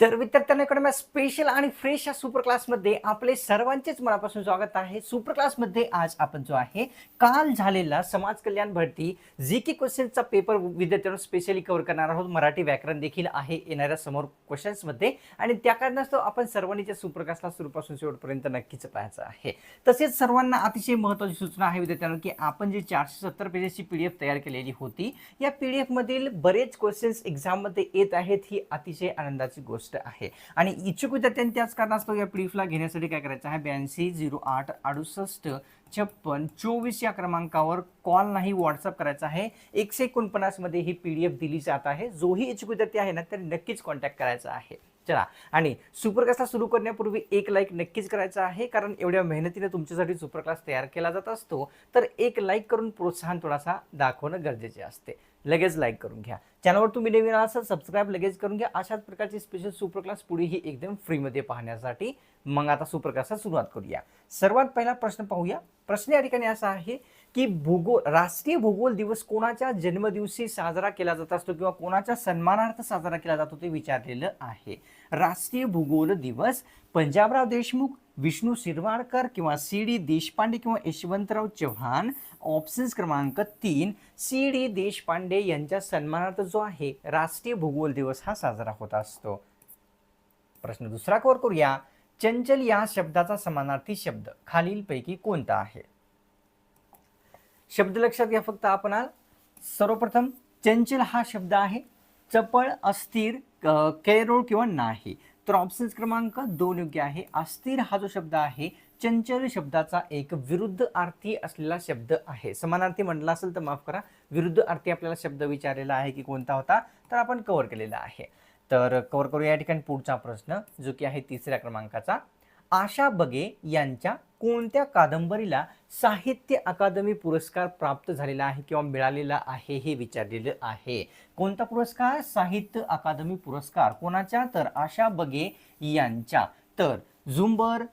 तर विद्यार्थ्यांना इकडे स्पेशल आणि फ्रेश या सुपर क्लासमध्ये आपले सर्वांचेच मनापासून स्वागत आहे. सुपर क्लासमध्ये आज आपण जो आहे काल झालेला समाज कल्याण भरती जी की क्वेश्चनचा पेपर विद्यार्थ्यांना स्पेशली कव्हर करणार आहोत. मराठी व्याकरण देखील आहे येणाऱ्या समोर क्वेश्चन्समध्ये आणि त्या कारणास्तव आपण सर्वांनी त्या सुपर क्लासला सुरूपासून शेवटपर्यंत नक्कीच पाहायचं आहे. तसेच सर्वांना अतिशय महत्त्वाची सूचना आहे विद्यार्थ्यांना की आपण जी चारशे सत्तर पेजेसची पी डी एफ तयार केलेली होती या पी डी एफमधील बरेच क्वेश्चन्स एक्झाममध्ये येत आहेत ही अतिशय आनंदाची गोष्ट आहे. आणि इच्छुक विद्यार्थ्यांनी त्याच कारणास्तव या पी घेण्यासाठी काय करायचं आहे? ब्याऐंशी झिरो आठ अडुसष्ट छप्पन चोवीस या क्रमांकावर कॉल नाही व्हॉट्सअप करायचा आहे. एकशे एकोणपन्नासमध्ये ही पी डी एफ दिली जात आहे. जोही इच्छुक विद्यार्थी आहे ना तर नक्कीच कॉन्टॅक्ट करायचा आहे. चला. आणि सुपर क्लासला सुरू करण्यापूर्वी एक लाईक नक्कीच करायचा आहे कारण एवढ्या मेहनतीने तुमच्यासाठी सुपर क्लास तयार केला जात असतो. तर एक लाईक करून प्रोत्साहन थोडासा दाखवणं गरजेचे असते. लगेच लाईक करून घ्या. चॅनलवर तुम्ही नवीन असाल सबस्क्राईब लगेच करून घ्या. अशाच प्रकारचे स्पेशल सुपर क्लास पुढेही एकदम फ्रीमध्ये पाहण्यासाठी मग आता सुपर क्लासला सुरुवात करूया. सर्वात पहिला प्रश्न पाहूया. प्रश्न या ठिकाणी असा आहे की भूगोल राष्ट्रीय भूगोल दिवस कोणाच्या जन्मदिवशी साजरा केला जात असतो किंवा कोणाच्या सन्मानार्थ साजरा केला जातो ते विचारलेलं आहे. राष्ट्रीय भूगोल दिवस पंजाबराव देशमुख विष्णू शिरवाडकर किंवा सी डी देशपांडे किंवा यशवंतराव चव्हाण ऑप्शन्स क्रमांक तीन सी डी देशपांडे यांच्या सन्मानार्थ जो आहे राष्ट्रीय भूगोल दिवस हा साजरा होत असतो. प्रश्न दुसरा कवर करूया. चंचल या शब्दाचा समानार्थी शब्द खालीलपैकी कोणता आहे? शब्द लक्षात घ्या फक्त आपण सर्वप्रथम चंचल हा शब्द आहे. चपळ अस्थिर क- केरोळ किंवा नाही. तर ऑप्शन्स क्रमांक दोन योग्य आहे. अस्थिर हा जो शब्द आहे चंचल शब्दाचा एक विरुद्ध अर्थी असलेला शब्द आहे. समानार्थी म्हटला असेल तर माफ करा. विरुद्ध अर्थी आपल्याला शब्द विचारलेला आहे की कोणता होता? तर आपण कव्हर केलेला आहे. तर कव्हर करू या ठिकाणी पुढचा प्रश्न जो की आहे तिसऱ्या क्रमांकाचा. आशा बगे यांच्या कोणत्या कादंबरीला साहित्य अकादमी पुरस्कार प्राप्त झालेला आहे किंवा मिळालेला आहे हे विचारलेलं आहे. कोणता पुरस्कार? साहित्य अकादमी पुरस्कार. कोणाच्या तर आशा बगे यांच्या तर झुंबर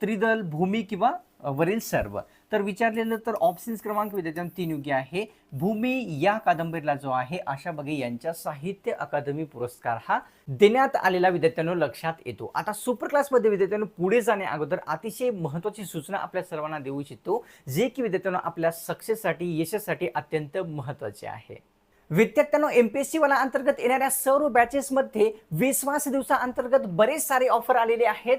त्रिदल भूमी किंवा वरील सर्व. तर विचारलेलं तर ऑप्शन्स क्रमांक विद्यार्थ्यांना तीन योग्य आहे. भूमी या कादंबरीला जो आहे आशा बगे यांच्या साहित्य अकादमी पुरस्कार हा देण्यात आलेला विद्यार्थ्यांनो लक्षात येतो. आता सुपर क्लासमध्ये विद्यार्थ्यांनो पुढे जाण्या अगोदर अतिशय महत्त्वाची सूचना आपल्या सर्वांना देऊ इच्छितो जे की विद्यार्थ्यांना आपल्या सक्सेससाठी यशासाठी अत्यंत महत्त्वाचे आहे. विद्यार्थ्यांनो एम पी एस सी वाला अंतर्गत येणाऱ्या सर्व बॅचेसमध्ये विश्वास दिवसा अंतर्गत बरेच सारे ऑफर आलेले आहेत.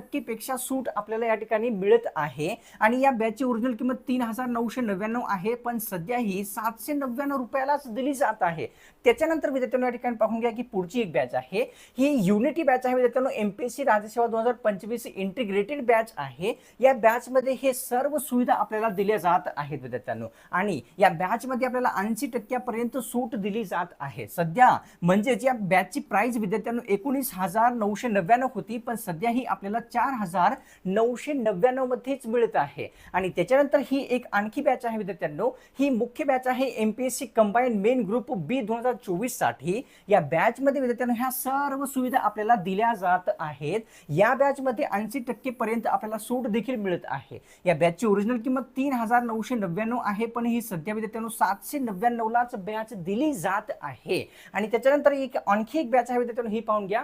पेक्षा सूट आपल्याला या ठिकाणी मिळत आहे. आणि या बॅचची ओरिजिनल किंमत तीन हजार नऊशे नव्याण्णव आहे. पण सध्या ही सातशे नव्याण्णव रुपयालाच दिली जात आहे. त्याच्यानंतर विद्यार्थ्यांनो या ठिकाणी पाहून घ्या की पुढची एक बॅच आहे. ही युनिटी बॅच आहे मित्रांनो एमपीएससी राज्यसेवा दोन हजार पंचवीस इंटिग्रेटेड बॅच आहे. या बॅच मध्ये हे सर्व सुविधा आपल्याला दिल्या जात आहेत विद्यार्थ्यांनो. आणि या बॅच मध्ये आपल्याला ऐंशी टक्क्यापर्यंत सूट दिली जात आहे. सध्या म्हणजेच या बॅचची प्राइस विद्यार्थ्यांनो एकोणीस हजार नऊशे नव्याण्णव होती. पण सध्या ही आपल्याला चार हजार नऊशे नव्याण्णवमध्येच मिळत आहे. आणि त्याच्यानंतर ही एक आणखी बॅच आहे विद्यार्थ्यांनो. ही मुख्य बॅच आहे M P S C combine main group B दोन हजार चोवीससाठी या बॅचमध्ये विद्यार्थ्यांना विद्यार्थ्यांनो ह्या सर्व सुविधा आपल्याला दिल्या जात आहेत. या बॅचमध्ये ऐंशी टक्के पर्यंत आपल्याला सूट देखील मिळत आहे. या बॅचची ओरिजिनल किंमत तीन हजार नऊशे नव्याण्णव आहे पण ही सध्या विद्यार्थ्यांनो सातशे नव्याण्णवलाच बॅच दिली जात आहे. आणि त्याच्यानंतर एक आणखी एक बॅच आहे विद्यार्थ्यांनो ही पाहून घ्या.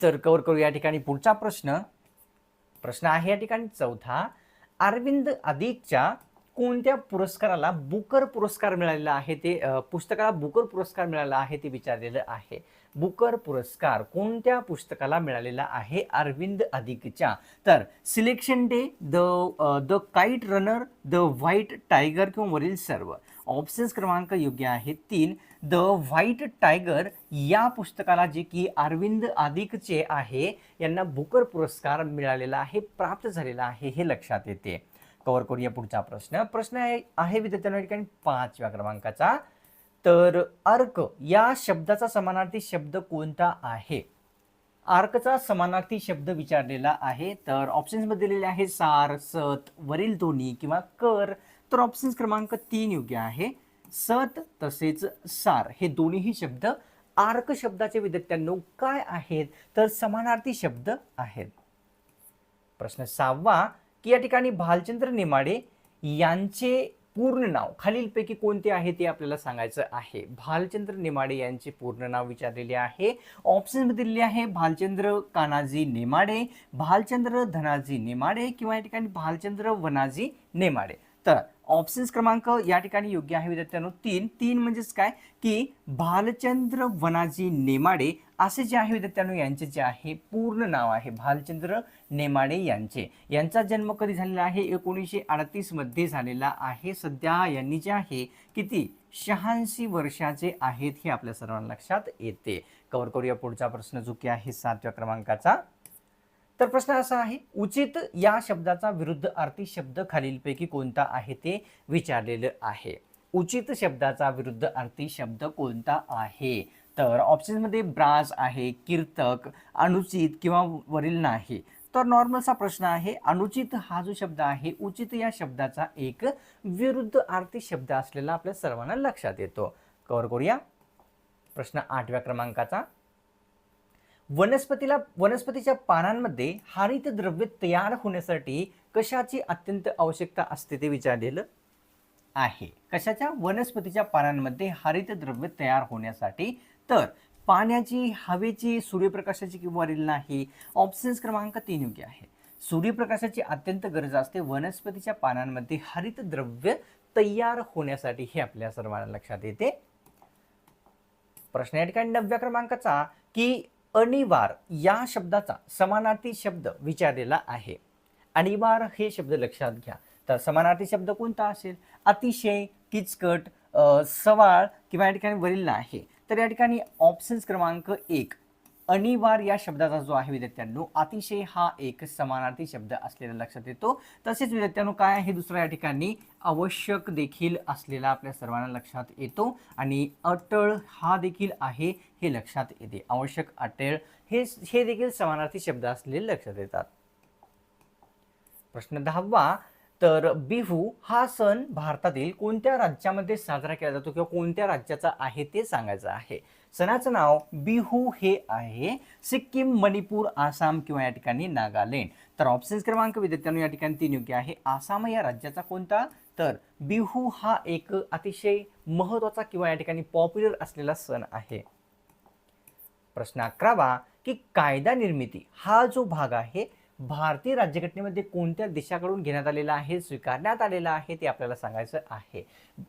तर कवर करू या ठिकाणी पुढचा प्रश्न. प्रश्न आहे या ठिकाणी चौथा. अरविंद अधिकच्या कोणत्या पुरस्काराला बुकर पुरस्कार मिळालेला आहे ते पुस्तकाला बुकर पुरस्कार मिळाला आहे ते विचारलेलं आहे. बुकर पुरस्कार कोणत्या पुस्तकाला मिळालेला आहे? अरविंद अधिकच्या तर selection day the the kite runner the white tiger किंवा वरील सर्व. ऑप्शन्स क्रमांक योग्य आहे तीन द व्हाईट टायगर या पुस्तकाला जे की अरविंद आदिकचे आहे यांना बुकर पुरस्कार मिळालेला आहे प्राप्त झालेला आहे हे लक्षात येते. कव्हर करूया पुढचा प्रश्न. प्रश्न आहे आहे विद्यार्थ्यांना ठिकाणी पाचव्या क्रमांकाचा. तर अर्क या शब्दाचा समानार्थी शब्द कोणता आहे? आर्कचा समानार्थी शब्द विचारलेला आहे तर ऑप्शन्समध्ये दिलेले आहे सार सत वरील दोन्ही किंवा कर. तर ऑप्शन्स क्रमांक तीन योग्य आहे. सत तसेच सार हे दोन्हीही शब्द आर्क शब्दाचे विद्यार्थ्यांनो काय आहेत? तर समानार्थी शब्द आहेत. प्रश्न सहावा की या ठिकाणी भालचंद्र नेमाडे यांचे पूर्ण नाव खालीलपैकी कोणते आहे ते आपल्याला सांगायचं आहे. भालचंद्र नेमाडे यांचे पूर्ण नाव विचारलेले आहे. ऑप्शनमध्ये दिलेले आहे भालचंद्र कानाजी नेमाडे भालचंद्र धनाजी नेमाडे किंवा या ठिकाणी भालचंद्र वनाजी नेमाडे. तर ऑप्शन्स क्रमांक या ठिकाणी योग्य आहे विद्यार्थ्यांनो. तीन तीन म्हणजेच काय? की भालचंद्र वनाजी नेमाडे असे जे आहे विद्यार्थ्यांनो यांचे जे आहे पूर्ण नाव आहे. भालचंद्र नेमाडे यांचे. यांचा जन्म कधी झालेला आहे? एकोणीसशे अडतीसमध्ये झालेला आहे. सध्या यांनी जे आहे किती? शहाऐंशी वर्षाचे आहेत हे आपल्या सर्वांना लक्षात येते. कवर करूया पुढचा प्रश्न. जो की आहे सातव्या क्रमांकाचा. तर प्रश्न असा आहे उचित या शब्दाचा विरुद्ध अर्थी शब्द खालीलपैकी कोणता आहे ते विचारलेलं आहे. उचित शब्दाचा विरुद्ध अर्थी शब्द कोणता आहे? तर ऑप्शनमध्ये ब्राज आहे कीर्तक अनुचित किंवा वरील नाही. तर नॉर्मलचा प्रश्न आहे अनुचित हा जो शब्द आहे उचित या शब्दाचा एक विरुद्ध अर्थी शब्द असलेला आपल्या सर्वांना लक्षात येतो. कव्हर करूया. प्रश्न आठव्या क्रमांकाचा. वनस्पतीला वनस्पतीच्या पानांमध्ये हरित द्रव्य तयार होण्यासाठी कशाची अत्यंत आवश्यकता असते ते विचारलेलं आहे. कशाच्या? वनस्पतीच्या पानांमध्ये हरित द्रव्य तयार होण्यासाठी. तर पाण्याची हवेची सूर्यप्रकाशाची किंवा नाही ऑप्शन्स क्रमांक तीन योग्य आहे. सूर्यप्रकाशाची अत्यंत गरज असते. वनस्पतीच्या पानांमध्ये हरित द्रव्य तयार होण्यासाठी हे आपल्या सर्वांना लक्षात येते. प्रश्न या ठिकाणी नवव्या क्रमांकाचा की अनिवार या शब्दाचा समानार्थी शब्द विचारलेला आहे. अनिवार हे शब्द लक्षात घ्या. तर समानार्थी शब्द कोणता असेल? अतिशय किचकट सवाळ किंवा या ठिकाणी वरील आहे तर या ठिकाणी ऑप्शन्स क्रमांक एक अनिवार या शब्दाचा जो आहे विद्यार्थ्यांनो अतिशय हा एक समानार्थी शब्द असलेला लक्षात येतो. तसेच विद्यार्थ्यांनो काय आहे? दुसरा या ठिकाणी आवश्यक देखील असलेला आपल्या सर्वांना लक्षात येतो आणि अटळ हा देखील आहे हे लक्षात येते. आवश्यक अटळ हे हे देखील समानार्थी शब्द असलेले लक्षात येतात. प्रश्न दहावा तर बिहू हा सण भारतातील कोणत्या राज्यामध्ये साजरा केला जातो किंवा कोणत्या राज्याचा आहे ते सांगायचं आहे. सणाचं नाव बिहू हे आहे. सिक्कीम मणिपूर आसाम किंवा या ठिकाणी नागालँड. तर ऑप्शन्स क्रमांक विद्यार्थ्यांनो या ठिकाणी तीन योग्य आहे. आसाम या राज्याचा कोणता? तर बिहू हा एक अतिशय महत्त्वाचा किंवा या ठिकाणी पॉप्युलर असलेला सण आहे. प्रश्न अकरावा की कायदा निर्मिती हा जो भाग आहे भारतीय राज्यघटनेमध्ये कोणत्या देशाकडून घेण्यात आलेला आहे स्वीकारण्यात आलेला आहे ते आपल्याला सांगायचं आहे.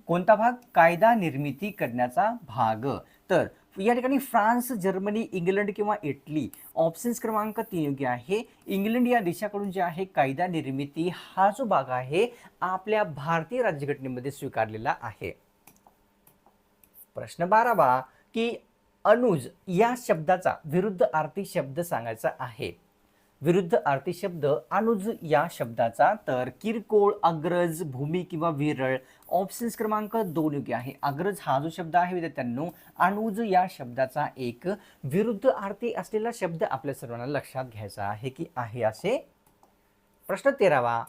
कोणता भाग? कायदा निर्मिती करण्याचा भाग. तर या ठिकाणी फ्रान्स जर्मनी इंग्लंड किंवा इटली ऑप्शन्स क्रमांक तीन योग्य आहे. इंग्लंड या देशाकडून जे आहे कायदा निर्मिती हा जो भाग आहे आपल्या भारतीय राज्यघटनेमध्ये स्वीकारलेला आहे. प्रश्न बारावा की अनुज या शब्दाचा विरुद्ध आर्थिक शब्द सांगायचा आहे. विरुद्ध अर्थी शब्द अनुज या शब्दाचा. तर किरकोळ अग्रज भूमी किंवा विरळ ऑप्शन्स क्रमांक दोन योग्य आहे. अग्रज हा जो शब्द आहे विद्यार्थ्यांनो अनुज या शब्दाचा एक विरुद्ध अर्थी असलेला शब्द आपल्या सर्वांना लक्षात घ्यायचा आहे की आहे असे. प्रश्न तेरावा.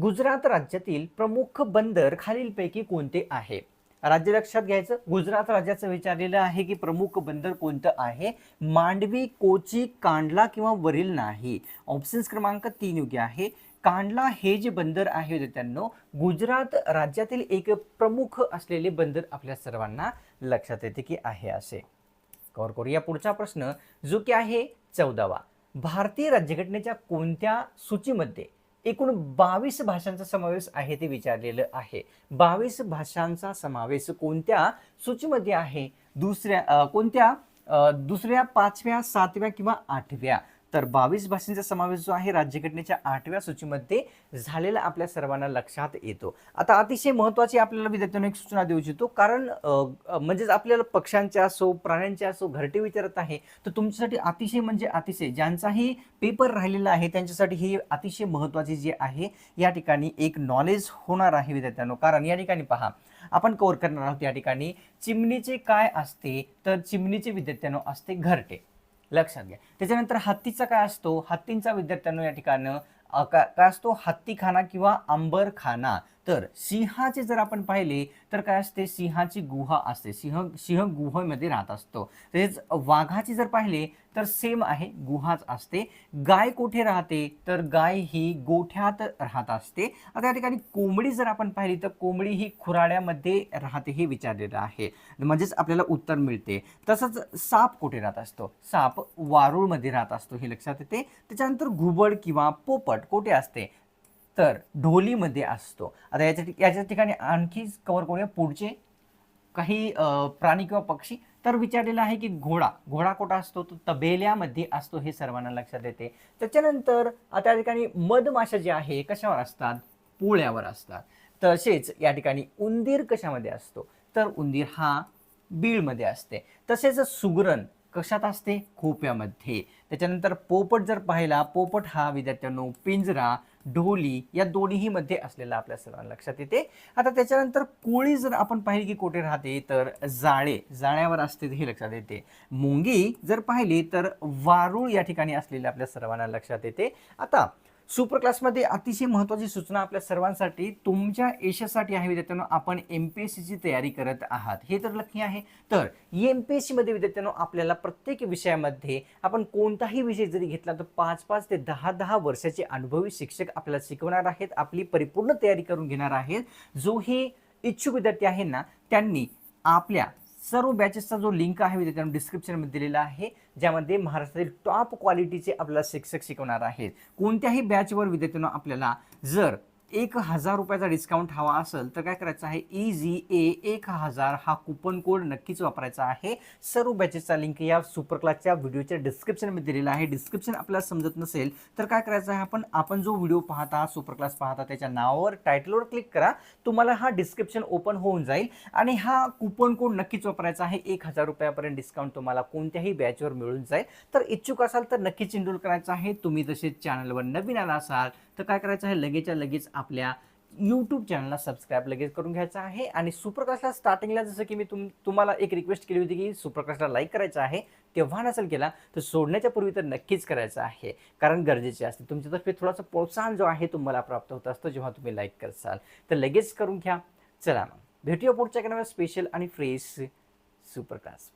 गुजरात राज्यातील प्रमुख बंदर खालीलपैकी कोणते आहे? राज्य लक्षात घ्यायचं. गुजरात राज्याचं विचारलेलं आहे की प्रमुख बंदर कोणतं आहे? मांडवी कोची कांडला किंवा वरील नाही? ऑप्शन्स क्रमांक तीन योग्य आहे. कांडला हे जे बंदर आहे त्यांनो गुजरात राज्यातील एक प्रमुख असलेले बंदर आपल्या सर्वांना लक्षात येते की आहे असे. कवर करूया पुढचा प्रश्न. जो की आहे चौदावा. भारतीय राज्यघटनेच्या कोणत्या सूचीमध्ये एकूण बावीस भाषांचा समावेश आहे ते विचारलेलं आहे. बावीस भाषांचा समावेश कोणत्या सूचीमध्ये आहे? दुसऱ्या कोणत्या दुसऱ्या पाचव्या सातव्या किंवा आठव्या? तर बावीस भाषांचा समावेश जो आहे राज्यघटनेच्या आठव्या सूचीमध्ये झालेला आपल्या सर्वांना लक्षात येतो. आता अतिशय महत्त्वाची आपल्याला विद्यार्थ्यांना एक सूचना देऊ इच्छितो कारण म्हणजेच आपल्याला पक्ष्यांच्या असो प्राण्यांच्या असो घरटे विचारत आहे तर तुमच्यासाठी अतिशय म्हणजे अतिशय ज्यांचाही पेपर राहिलेला आहे त्यांच्यासाठी ही अतिशय महत्त्वाची जी आहे या ठिकाणी एक नॉलेज होणार आहे विद्यार्थ्यांनो. कारण या ठिकाणी पहा आपण कव्हर करणार आहोत या ठिकाणी चिमणीचे काय असते तर चिमणीचे विद्यार्थ्यांनो असते घरटे. लक्षात घ्या. त्याच्यानंतर हत्तीचा काय असतो? हत्तींचा विद्यार्थ्यांना या ठिकाणं का- काय असतो? हत्तीखाना किंवा आंबरखाना. तर सिंहाचे जर आपण पाहिले तर काय असते? सिंहाची गुहा असते. सिंह सिंह गुहेमध्ये राहत असतो. तसेच वाघाची जर पाहिले तर सेम आहे गुहाच असते. गाय कुठे राहते? तर गाय ही गोठ्यात राहत असते. आता या ठिकाणी कोंबडी जर आपण पाहिली तर कोंबडी ही खुराड्यामध्ये राहते हे विचारलेलं आहे. म्हणजेच आपल्याला उत्तर मिळते. तसंच साप कुठे राहत असतो? साप वारूळमध्ये राहत असतो हे लक्षात येते. त्याच्यानंतर घुबड किंवा पोपट कुठे असते? तर ढोलीमध्ये असतो. आता याच्या याच्या ठिकाणी आणखी कवर करूया. पुढचे काही प्राणी किंवा पक्षी तर विचारलेलं आहे की घोडा घोडा कुठं असतो? तो तबेल्यामध्ये असतो हे सर्वांना लक्षात येते. त्याच्यानंतर आता या ठिकाणी मधमाशा जे आहे कशावर असतात? पोळ्यावर असतात. तसेच या ठिकाणी उंदीर कशामध्ये असतो? तर उंदीर हा बीळमध्ये असते. तसेच सुगरण कशात असते? खोप्यामध्ये. त्याच्यानंतर पोपट जर पाहिला पोपट हा विद्यार्थ्यांनो पिंजरा ढोली या दोन्हीही मध्ये असलेला आपल्या सर्वांना लक्षात येते. आता त्याच्यानंतर कोळी जर आपण पाहिली की कुठे राहते तर जाळे जाळ्यावर असते हे लक्षात येते. मुंगी जर पाहिली तर वारूळ या ठिकाणी असलेले आपल्या सर्वांना लक्षात येते. आता सुपर क्लासमध्ये अतिशय महत्त्वाची सूचना आपल्या सर्वांसाठी तुमच्या यशासाठी आहे विद्यार्थ्यांनो आपण एम पी एस सीची तयारी करत आहात. हे तर लक्ष आहे. तर एम पी एस सीमध्ये विद्यार्थ्यांनो आपल्याला प्रत्येक विषयामध्ये आपण कोणताही विषय जरी घेतला तर पाच पाच ते दहा दहा वर्षाचे अनुभवी शिक्षक आपल्याला शिकवणार आहेत आपली परिपूर्ण तयारी करून घेणार आहेत. जो हे इच्छुक विद्यार्थी आहे ना त्यांनी आपल्या सर्व बॅचेसचा जो लिंक आहे विद्यार्थ्यांनो डिस्क्रिप्शनमध्ये दिलेला आहे ज्यामध्ये महाराष्ट्रातील टॉप क्वालिटीचे आपल्याला शिक्षक शिकवणार आहेत. कोणत्याही बॅचवर विद्यार्थ्यांना आपल्याला जर एक हजार रुपयाचा डिस्काउंट हवा असेल तर काय करायचं आहे? ई जी ए एक हजार हा कुपन कोड नक्कीच वापरायचा आहे. सर्व बॅचेसचा लिंक या सुपर क्लासच्या व्हिडिओच्या डिस्क्रिप्शनमध्ये दिलेला आहे. डिस्क्रिप्शन आपल्याला समजत नसेल तर काय करायचं आहे आपण? आपण जो व्हिडिओ पाहता सुपर क्लास पाहता त्याच्या नावावर टायटलवर क्लिक करा. तुम्हाला हा डिस्क्रिप्शन ओपन होऊन जाईल आणि हा कुपन कोड नक्कीच वापरायचा आहे. एक हजार रुपयापर्यंत डिस्काउंट तुम्हाला कोणत्याही बॅचवर मिळून जाईल. तर इच्छुक असाल तर नक्कीच इनरोल करायचं आहे. तुम्ही तसेच चॅनलवर नवीन आला असाल तर काय करायचं आहे? लगेचच्या लगेच आपल्या यूट्यूब चॅनलला सबस्क्राईब लगेच करून घ्यायचं आहे. आणि सुप्रकाशला स्टार्टिंगला जसं की मी तुम तुम्हाला एक रिक्वेस्ट केली होती की सुप्रकाशला लाईक करायचं आहे. तेव्हा नसेल केला तर सोडण्याच्या पूर्वी तर नक्कीच करायचं आहे. कारण गरजेचे असते. तुमच्यातर्फे थोडासा प्रोत्साहन जो आहे तुम्हाला प्राप्त होत असतो जेव्हा तुम्ही लाईक करसाल. तर लगेच करून घ्या. चला मग. भेटूया पुढच्या एका स्पेशल आणि फ्रेश सुप्रकाश.